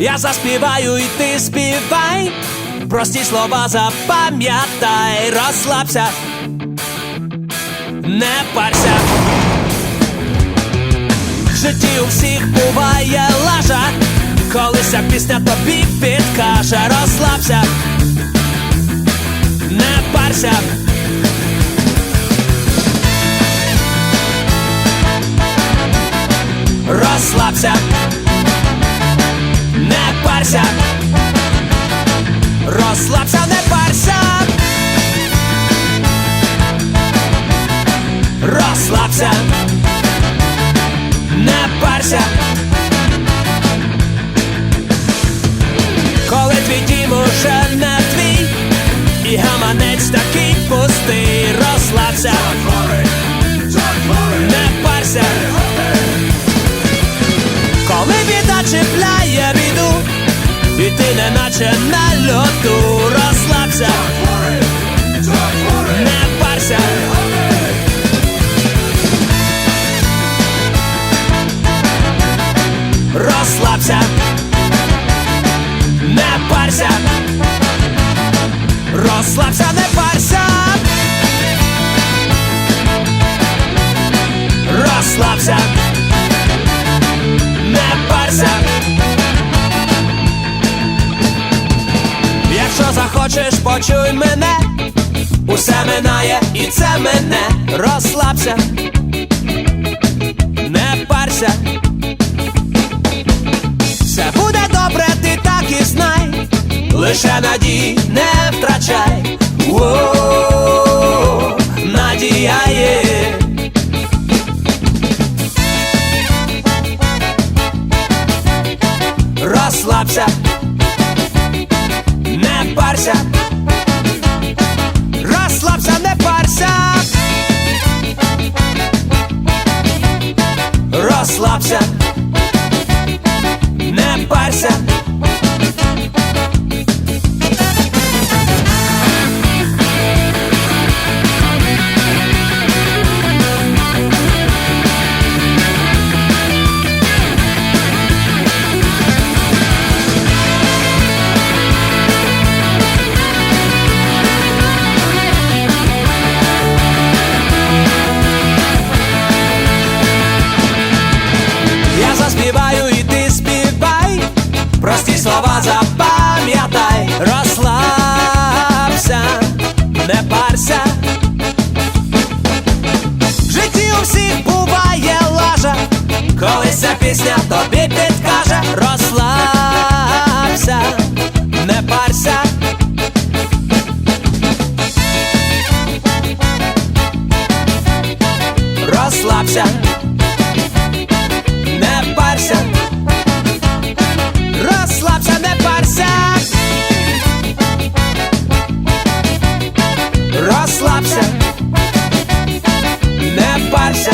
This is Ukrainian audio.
Я заспіваю і ти співай. Прості слова запам'ятай, розслабся, не парся. В житті у всіх буває лажа, коли ця пісня тобі підкаже, розслабся, не парся. Розслабся, Розслабся, не парся. Коли твій дім уже не твій, і гаманець такий пустий, розслабся, не парся. Коли біда чіпляє біду, і ти неначе на льоту розслабся, Розслабся, не парся, розслабся, не парся. Розслабся, не парся. Якщо захочеш, почуй мене, усе минає і це мене, розслабся, лише надій не втрачай. О, надія є. Розслабся, не парся, розслабся, не парся. Розслабся, прості слова запам'ятай, розслабся, не парся. В житті у всіх буває лажа, коли ця пісня тобі підкаже, розслабся, не парся. Розслабся, розслабся, не парся.